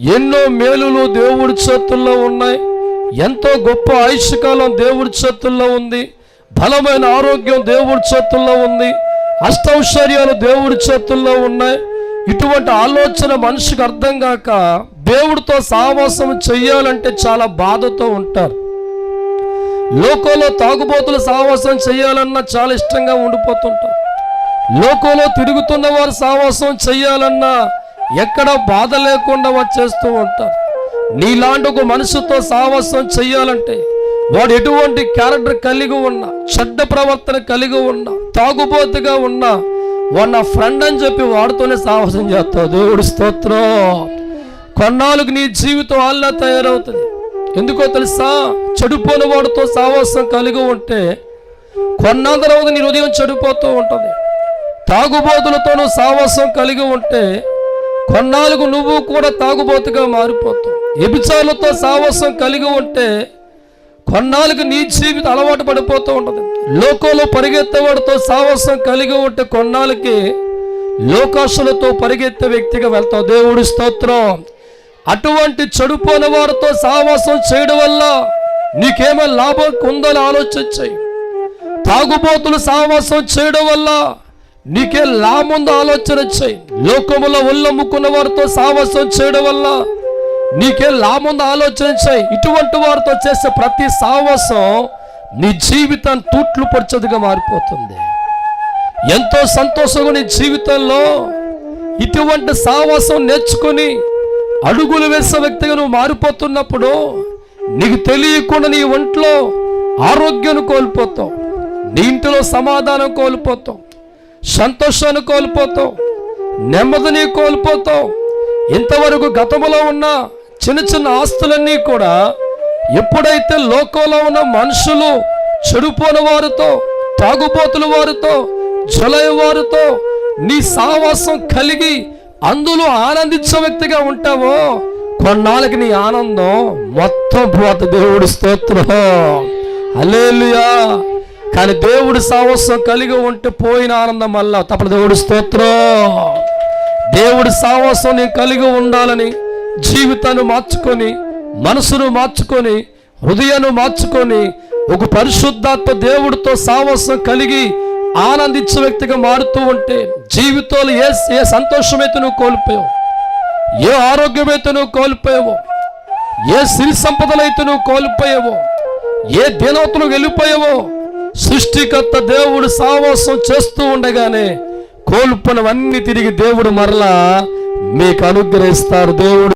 ఎన్నో మేలులు దేవుడి చేతుల్లో ఉన్నాయి. ఎంతో గొప్ప ఆయుష్కాలం దేవుడి చేతుల్లో ఉంది. బలమైన ఆరోగ్యం దేవుడి చేతుల్లో ఉంది. అష్టౌశ్వర్యాలు దేవుడి చేతుల్లో ఉన్నాయి. ఇటువంటి ఆలోచన మనిషికి అర్థం కాక దేవుడితో సావాసం చెయ్యాలంటే చాలా బాధతో ఉంటారు. లోకంలో తాగుబోతులు సావాసం చేయాలన్నా చాలా ఇష్టంగా ఉండిపోతుంటారు. లోకంలో తిరుగుతున్న వారు సావాసం చేయాలన్నా ఎక్కడ బాధ లేకుండా వచ్చేస్తూ ఉంటారు. నీలాంటి ఒక మనిషితో సావాసం చేయాలంటే వాడు ఎటువంటి క్యారెక్టర్ కలిగి ఉన్నా చెడ్డ ప్రవర్తన కలిగి ఉన్నా తాగుబోతుగా ఉన్నా వాడు నా ఫ్రెండ్ అని చెప్పి వాడితోనే సాహసం చేస్తావు దేవుడి స్తోత్రం. కొన్నాళ్ళకు నీ జీవితం అల్లా తయారవుతుంది. ఎందుకో తెలుసా? చెడుపోని వాడితో సాహసం కలిగి ఉంటే కొన్నాళ్ళ తర్వాత నీ హృదయం చెడిపోతూ ఉంటుంది. తాగుబోతులతోనూ సాహసం కలిగి ఉంటే కొన్నాళ్ళకు నువ్వు కూడా తాగుబోతుగా మారిపోతావు. ఎబిచాలతో సావసం కలిగి ఉంటే కొన్నాళ్ళకు నీ జీవితం అలవాటు పడిపోతూ ఉంటుంది. లోకంలో పరిగెత్తేవాడితో సావసం కలిగి ఉంటే కొన్నాళ్ళకి లోకాసులతో పరిగెత్తే వ్యక్తిగా వెళ్తావు. దేవుడి స్తోత్రం. అటువంటి చెడుపోని వారితో సావాసం చేయడం వల్ల నీకేమో లాభం ఉందని ఆలోచించాయి. తాగుబోతులు సావాసం చేయడం వల్ల నీకే లాభం ఆలోచన చేయి లోకములో ఉల్లమ్ముకున్న వారితో సాహసం చేయడం వల్ల నీకే లాభం ఆలోచన చేయి ఇటువంటి వారితో చేసే ప్రతి సాహసం నీ జీవితాన్ని తూట్లు పొడిచేదిగా మారిపోతుంది. ఎంతో సంతోషంగా నీ జీవితంలో ఇటువంటి సావాసం నేర్చుకొని అడుగులు వేసే వ్యక్తిగా నువ్వు మారిపోతున్నప్పుడు నీకు తెలియకుండా నీ ఒంట్లో ఆరోగ్యం కోల్పోతావు. నీ ఇంటిలో సమాధానం కోల్పోతావు. సంతోషాన్ని కోల్పోతావు నెమ్మదిని కోల్పోతావు. ఇంతవరకు గతంలో ఉన్న చిన్న చిన్న ఆస్తులన్నీ కూడా ఎప్పుడైతే లోకంలో ఉన్న మనుషులు చెడిపోయిన వారితో తాగుబోతుల వారితో జలయ వారితో నీ సావాసం కలిగి అందులో ఆనందించే వ్యక్తిగా ఉంటావో కొన్నాళ్ళకి నీ ఆనందం మొత్తం పోత దేవుడి స్తోత్రం. అలేలుయా కానీ దేవుడు సాహసం కలిగి ఉంటే పోయిన ఆనందం వల్ల తప్పదు. దేవుడు స్తోత్రం. దేవుడి సాహసం నేను కలిగి ఉండాలని జీవితాన్ని మార్చుకొని మనసును మార్చుకొని హృదయాన్ని మార్చుకొని ఒక పరిశుద్ధాత్మ దేవుడితో సాహసం కలిగి ఆనందించే వ్యక్తిగా మారుతూ ఉంటే జీవితంలో ఏ ఏ సంతోషమైతే నువ్వు కోల్పోయావు ఏ ఆరోగ్యమైతే నువ్వు కోల్పోయావో ఏ సిరి సంపదలైతే నువ్వు కోల్పోయావో ఏ దేనవతలు వెళ్ళిపోయావో సృష్టికర్త దేవుడు సావాసం చేస్తూ ఉండగానే కోల్పోనవన్నీ తిరిగి దేవుడు మరలా మీకు అనుగ్రహిస్తారు. దేవుడు